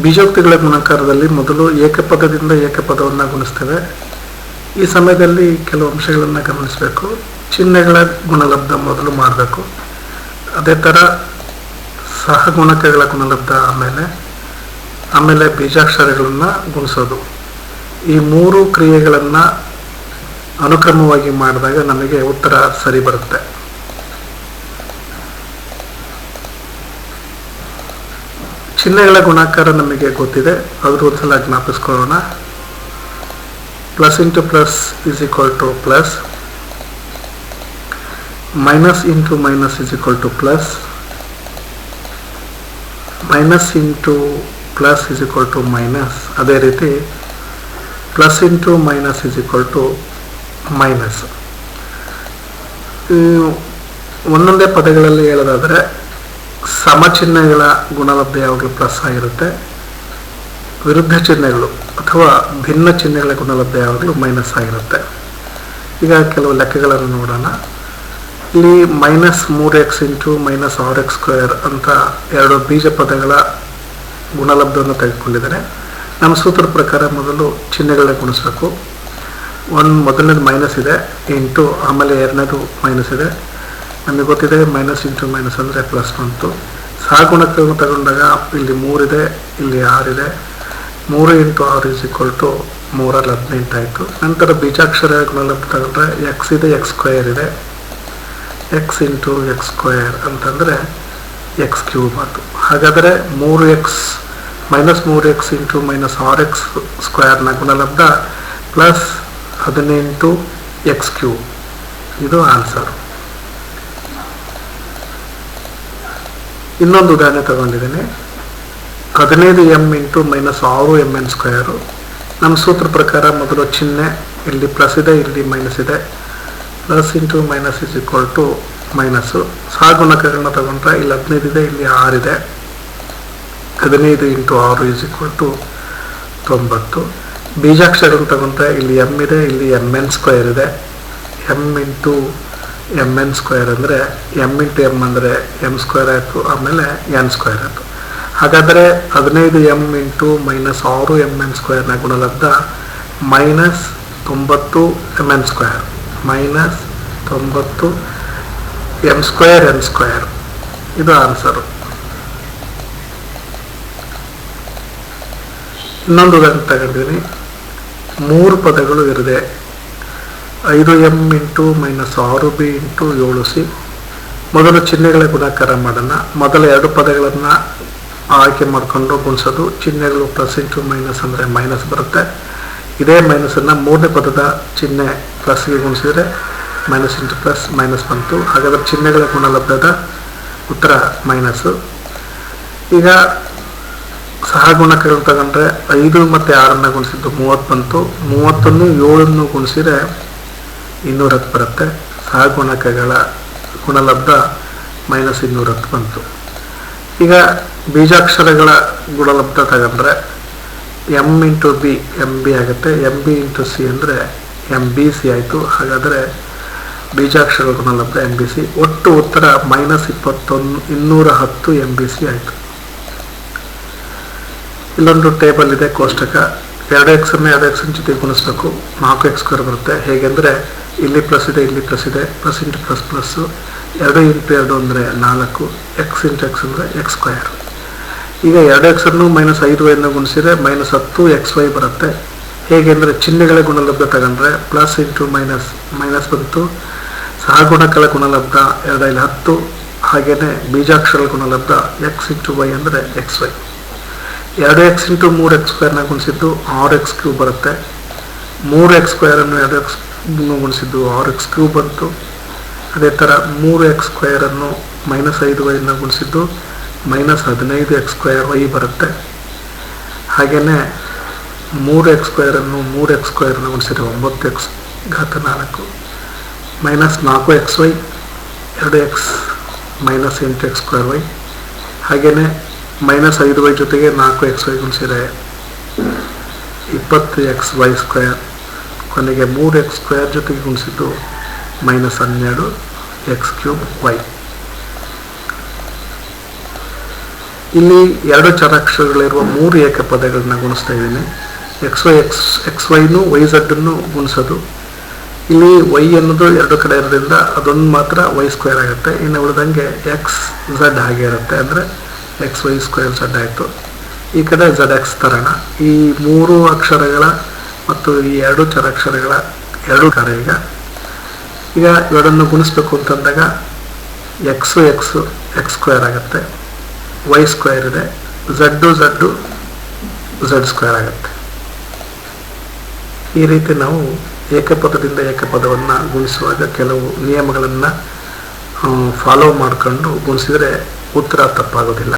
ಬೀಜೋಕ್ತಿಗಳ ಗುಣಾಕಾರದಲ್ಲಿ ಮೊದಲು ಏಕಪದದಿಂದ ಏಕಪದವನ್ನು ಗುಣಿಸ್ತೇವೆ. ಈ ಸಮಯದಲ್ಲಿ ಕೆಲವು ಅಂಶಗಳನ್ನು ಗಮನಿಸಬೇಕು. ಚಿಹ್ನೆಗಳ ಗುಣಲಬ್ಧ ಮೊದಲು ಮಾಡಬೇಕು. ಅದೇ ಥರ ಸಹಗುಣಕಗಳ ಗುಣಲಬ್ಧ ಆಮೇಲೆ ಆಮೇಲೆ ಬೀಜಾಕ್ಷರಗಳನ್ನು ಗುಣಿಸೋದು. ಈ ಮೂರು ಕ್ರಿಯೆಗಳನ್ನು ಅನುಕ್ರಮವಾಗಿ ಮಾಡಿದಾಗ ನಮಗೆ ಉತ್ತರ ಸರಿ ಬರುತ್ತೆ. ಚಿಹ್ನೆಗಳ ಗುಣಾಕಾರ ನಮಗೆ ಗೊತ್ತಿದೆ. ಅದ್ರ ಒಂದ್ಸಲ ಜ್ಞಾಪಿಸ್ಕೊಳ್ಳೋಣ. Plus into plus is equal to plus. Minus into minus is equal to plus. Minus into plus is equal to minus. ಅದೇ ರೀತಿ plus into minus is equal to minus. ಒಂದೊಂದೇ ಪದಗಳಲ್ಲಿ ಹೇಳೋದಾದರೆ ಸಮಚಿಹ್ನೆಗಳ ಗುಣಲಬ್ಧ ಯಾವಾಗಲೂ ಪ್ಲಸ್ ಆಗಿರುತ್ತೆ. ವಿರುದ್ಧ ಚಿಹ್ನೆಗಳು ಅಥವಾ ಭಿನ್ನ ಚಿಹ್ನೆಗಳ ಗುಣಲಬ್ಧ ಯಾವಾಗಲೂ ಮೈನಸ್ ಆಗಿರುತ್ತೆ. ಈಗ ಕೆಲವು ಲೆಕ್ಕಗಳನ್ನು ನೋಡೋಣ. ಇಲ್ಲಿ ಮೈನಸ್ ಮೂರು ಎಕ್ಸ್ ಇಂಟು ಮೈನಸ್ ಆರ್ ಎಕ್ಸ್ ಸ್ಕ್ವೇರ್ ಅಂತ ಎರಡು ಬೀಜ ಪದಗಳ ಗುಣಲಬ್ಧವನ್ನು ತೆಗೆದುಕೊಂಡಿದ್ದಾರೆ. ನಮ್ಮ ಸೂತ್ರದ ಪ್ರಕಾರ ಮೊದಲು ಚಿಹ್ನೆಗಳನ್ನ ಗುಣಿಸ್ಬೇಕು. ಒಂದು ಮೊದಲನೇದು ಮೈನಸ್ ಇದೆ ಇಂಟು ಆಮೇಲೆ ಎರಡನೇದು ಮೈನಸ್ ಇದೆ. ನಮಗೆ ಗೊತ್ತಿದೆ ಮೈನಸ್ ಇಂಟು ಮೈನಸ್ ಅಂದರೆ ಪ್ಲಸ್ ಬಂತು. ಸಹಗುಣಕವನ್ನು ತಗೊಂಡಾಗ ಇಲ್ಲಿ ಮೂರಿದೆ, ಇಲ್ಲಿ ಆರಿದೆ. ಮೂರು ಇಂಟು ಆರು ಇಸ್ ಈಕ್ವಲ್ ಟು ಮೂರಲ್ಲಿ ಹದಿನೆಂಟು ಆಯಿತು. ನಂತರ ಬೀಜಾಕ್ಷರ ಗುಣಲಬ್ಧ ತಗೊಂಡ್ರೆ ಎಕ್ಸ್ ಇದೆ ಎಕ್ಸ್ ಸ್ಕ್ವೇರ್ ಇದೆ. ಎಕ್ಸ್ ಇಂಟು ಎಕ್ಸ್ ಸ್ಕ್ವೇರ್ ಅಂತಂದರೆ ಎಕ್ಸ್ ಕ್ಯೂಬ್ ಆಯಿತು. ಹಾಗಾದರೆ ಮೂರು ಎಕ್ಸ್ ಮೈನಸ್ ಮೂರು ಎಕ್ಸ್ ಇಂಟು ಮೈನಸ್ ಆರ್ ಎಕ್ಸ್ ಸ್ಕ್ವೇರ್ನ ಗುಣಲಬ್ಧ ಪ್ಲಸ್ ಹದಿನೆಂಟು ಎಕ್ಸ್ ಕ್ಯೂಬ್ ಇದು ಆನ್ಸರ್ ಇನ್ನೊಂದು ಉದಾಹರಣೆ ತಗೊಂಡಿದ್ದೀನಿ. ಹದಿನೈದು ಎಂ ಇಂಟು ಮೈನಸ್ ಆರು ಎಂ ಎನ್ ಸ್ಕ್ವೇರು ನಮ್ಮ ಸೂತ್ರ ಪ್ರಕಾರ ಮೊದಲು ಚಿಹ್ನೆ, ಇಲ್ಲಿ ಪ್ಲಸ್ ಇದೆ, ಇಲ್ಲಿ ಮೈನಸ್ ಇದೆ. Plus into minus is equal to minus ಸಹಗುಣಕಗಳನ್ನ ತಗೊಂಡ್ರೆ ಇಲ್ಲಿ ಹದಿನೈದು ಇದೆ, ಇಲ್ಲಿ ಆರಿದೆ ಹದಿನೈದು ಇಂಟು ಆರು ಇಸ್ ಈಕ್ವಲ್ ಟು ತೊಂಬತ್ತು. ಬೀಜಾಕ್ಷರಗಳನ್ನ ತಗೊಂಡ್ರೆ ಇಲ್ಲಿ ಎಂ ಇದೆ, ಇಲ್ಲಿ ಎಂ ಎನ್ ಸ್ಕ್ವೇರ್ ಇದೆ. M into m n square ಅಂದರೆ ಎಂ ಇಂಟು ಎಂ ಅಂದರೆ ಎಂ ಸ್ಕ್ವೇರ್ ಆಯಿತು, ಆಮೇಲೆ ಎನ್ ಸ್ಕ್ವೇರ್ ಆಯಿತು. ಹಾಗಾದರೆ ಹದಿನೈದು ಎಂ ಇಂಟು ಮೈನಸ್ ಆರು ಎಂ ಎನ್ ಸ್ಕ್ವೇರ್ನ ಗುಣಲಬ್ಧ ಮೈನಸ್ ತೊಂಬತ್ತು ಎಂ ಎನ್ ಸ್ಕ್ವೇರ್ ಮೈನಸ್ ತೊಂಬತ್ತು ಎಂ ಸ್ಕ್ವೇರ್ ಎನ್ ಸ್ಕ್ವೇರ್ ಇದು ಆನ್ಸರು ಇನ್ನೊಂದು ಉದಾಹರಣೆ ತಗೊಂಡಿದ್ದೀನಿ. ಮೂರು ಪದಗಳು ಇರಿದೆ ಐದು ಎಂ ಇಂಟು ಮೈನಸ್ ಆರು ಬಿ ಇಂಟು ಏಳು ಸಿ. ಮೊದಲು ಚಿಹ್ನೆಗಳ ಗುಣಾಕಾರ ಮಾಡೋಣ. ಮೊದಲ ಎರಡು ಪದಗಳನ್ನು ಆಯ್ಕೆ ಮಾಡಿಕೊಂಡು ಗುಣಿಸೋದು. ಚಿಹ್ನೆಗಳು ಪ್ಲಸ್ ಇಂಟು ಮೈನಸ್ ಅಂದರೆ ಮೈನಸ್ ಬರುತ್ತೆ. ಇದೇ ಮೈನಸನ್ನು ಮೂರನೇ ಪದದ ಚಿಹ್ನೆ ಪ್ಲಸ್ಗೆ ಗುಣಿಸಿದರೆ ಮೈನಸ್ ಇಂಟು ಪ್ಲಸ್ ಮೈನಸ್ ಬಂತು. ಹಾಗಾದರೆ ಚಿಹ್ನೆಗಳ ಗುಣಲಬ್ಧದ ಉತ್ತರ ಮೈನಸ್ಸು ಈಗ ಸಹಗುಣಕಗಳು ತಗೊಂಡ್ರೆ ಐದು ಮತ್ತು ಆರನ್ನು ಗುಣಿಸಿದ್ದು ಮೂವತ್ತು ಬಂತು. ಮೂವತ್ತನ್ನು ಏಳನ್ನು ಗುಣಿಸಿದರೆ ಇನ್ನೂರ ಹತ್ತು ಬರುತ್ತೆ. ಸಹಗುಣಕಗಳ ಗುಣಲಬ್ಧ ಮೈನಸ್ ಇನ್ನೂರ ಹತ್ತು ಬಂತು. ಈಗ ಬೀಜಾಕ್ಷರಗಳ ಗುಣಲಬ್ಧ ತಗೊಂಡ್ರೆ M into B M B ಆಗುತ್ತೆ. ಎಂ ಬಿ ಇಂಟು ಸಿ ಅಂದರೆ ಎಂ ಬಿ ಸಿ ಆಯಿತು. ಹಾಗಾದರೆ ಬೀಜಾಕ್ಷರಗಳ ಗುಣಲಬ್ಧ ಎಂ ಬಿ ಸಿ. ಒಟ್ಟು ಉತ್ತರ ಮೈನಸ್ ಇಪ್ಪತ್ತೊಂದು, ಇನ್ನೂರ ಹತ್ತು ಎಂ ಬಿ ಸಿ ಆಯಿತು. ಇಲ್ಲೊಂದು ಟೇಬಲ್ ಇದೆ ಕೋಷ್ಟಕ. ಎರಡು ಎಕ್ಸನ್ನು ಎರಡು ಎಕ್ಸನ್ ಜೊತೆ ಗುಣಿಸ್ಬೇಕು. ನಾಲ್ಕು ಎಕ್ಸ್ ಬರುತ್ತೆ. ಹೇಗೆಂದರೆ ಇಲ್ಲಿ ಪ್ಲಸ್ ಇದೆ, ಇಲ್ಲಿ ಪ್ಲಸ್ ಇದೆ ಪ್ಲಸ್ ಇಂಟು ಪ್ಲಸ್ ಪ್ಲಸ್ಸು ಎರಡು ಇಂಟು ಎರಡು ಅಂದರೆ ನಾಲ್ಕು ಎಕ್ಸ್ ಇಂಟು ಎಕ್ಸ್ ಅಂದರೆ ಎಕ್ಸ್ ಸ್ಕ್ವೇರ್ ಈಗ ಎರಡು ಎಕ್ಸನ್ನು ಮೈನಸ್ ಐದು ವೈನ ಗುಣಿಸಿದರೆ ಮೈನಸ್ ಹತ್ತು ಎಕ್ಸ್ ವೈ ಬರುತ್ತೆ. ಹೇಗೆ ಅಂದರೆ ಚಿಹ್ನೆಗಳ ಗುಣಲಬ್ಧ ತಗೊಂಡ್ರೆ ಪ್ಲಸ್ ಇಂಟು ಮೈನಸ್ ಮೈನಸ್ ಬಂತು. ಸಹಗುಣಕಗಳ ಗುಣಲಬ್ಧ ಎರಡೈಲಿ ಹತ್ತು. ಹಾಗೆಯೇ ಬೀಜಾಕ್ಷರ ಗುಣಲಬ್ಧ ಎಕ್ಸ್ ಇಂಟು ವೈ ಅಂದರೆ ಎಕ್ಸ್ ವೈ ಎರಡು ಎಕ್ಸ್ ಇಂಟು ಮೂರು ಎಕ್ಸ್ ಸ್ಕ್ವೇರ್ನ ಗುಣಿಸಿದ್ದು ಆರು ಎಕ್ಸ್ ಕ್ಯೂ ಬರುತ್ತೆ. ಮೂರು ಎಕ್ಸ್ ಸ್ಕ್ವೇರನ್ನು ಎರಡು ಎಕ್ಸ್ ಗುಣಿಸಿದ್ದು ಆರ್ ಎಕ್ಸ್ ಕ್ಯೂಬ್ ಬಂತು. ಅದೇ ಥರ ಮೂರು ಎಕ್ಸ್ ಸ್ಕ್ವೇರನ್ನು ಮೈನಸ್ ಐದು ವೈನ ಗುಣಿಸಿದ್ದು ಮೈನಸ್ ಹದಿನೈದು ಎಕ್ಸ್ ಸ್ಕ್ವೇರ್ ವೈ ಬರುತ್ತೆ. ಹಾಗೆಯೇ ಮೂರು ಎಕ್ಸ್ ಸ್ಕ್ವೇರನ್ನು ಮೂರು ಎಕ್ಸ್ ಸ್ಕ್ವೇರನ್ನು ಗುಣಿಸಿದ್ರೆ ಒಂಬತ್ತು ಎಕ್ಸ್ ಘಾತ ನಾಲ್ಕು. ಮೈನಸ್ ನಾಲ್ಕು ಎಕ್ಸ್ ವೈ, ಎರಡು ಎಕ್ಸ್ ಮೈನಸ್ ಎಂಟು ಎಕ್ಸ್ ಸ್ಕ್ವೇರ್ ವೈ. ಹಾಗೆಯೇ ಮೈನಸ್ ಐದು ವೈ ಜೊತೆಗೆ ನಾಲ್ಕು ಎಕ್ಸ್ ವೈ ಗುಣಿಸಿದರೆ ಇಪ್ಪತ್ತು ಎಕ್ಸ್ ವೈ ಸ್ಕ್ವೇರ್. ಕೊನೆಗೆ ಮೂರು ಎಕ್ಸ್ ಸ್ಕ್ವೇರ್ ಜೊತೆಗೆ ಗುಣಿಸಿದ್ದು ಮೈನಸ್ ಹನ್ನೆರಡು ಎಕ್ಸ್ ಕ್ಯೂಬ್ ವೈ ಇಲ್ಲಿ ಎರಡು ಚರಾಕ್ಷರಗಳಿರುವ ಮೂರು ಏಕಪದಗಳನ್ನ ಗುಣಿಸ್ತಾ ಇದ್ದೀನಿ. ಎಕ್ಸ್ ವೈ ಎಕ್ಸ್ ಎಕ್ಸ್ ವೈನು ವೈ ಝಡ್ಡನ್ನು ಗುಣಿಸೋದು. ಇಲ್ಲಿ ವೈ ಅನ್ನೋದು ಎರಡು ಕಡೆ ಇರೋದ್ರಿಂದ ಅದೊಂದು ಮಾತ್ರ ವೈ ಸ್ಕ್ವೇರ್ ಆಗುತ್ತೆ. ಇನ್ನು ಉಳಿದಂಗೆ ಎಕ್ಸ್ ಝಡ್ ಹಾಗೆ ಇರುತ್ತೆ. ಅಂದರೆ ಎಕ್ಸ್ ವೈ ಸ್ಕ್ವೇರ್ ಝಡ್ ಆಯಿತು. ಈ ಕಡೆ ಝಡ್ ಎಕ್ಸ್ ತರೋಣ. ಈ ಮೂರು ಅಕ್ಷರಗಳ ಮತ್ತು ಈ ಎರಡು ಚರಾಕ್ಷರಗಳ, ಎರಡು ಕಾರ ಈಗ. ಈಗ ಇವೆರಡನ್ನು ಗುಣಿಸ್ಬೇಕು ಅಂತಂದಾಗ ಎಕ್ಸು ಎಕ್ಸು ಎಕ್ಸ್ ಸ್ಕ್ವೇರ್ ಆಗುತ್ತೆ. ವೈ ಸ್ಕ್ವೇರ್ ಇದೆ. ಝಡ್ಡು ಝಡ್ಡು ಝಡ್ ಸ್ಕ್ವೇರ್ ಆಗುತ್ತೆ. ಈ ರೀತಿ ನಾವು ಏಕಪದದಿಂದ ಏಕಪದವನ್ನು ಗುಣಿಸುವಾಗ ಕೆಲವು ನಿಯಮಗಳನ್ನು ಫಾಲೋ ಮಾಡಿಕೊಂಡು ಗುಣಿಸಿದರೆ ಉತ್ತರ ತಪ್ಪಾಗೋದಿಲ್ಲ.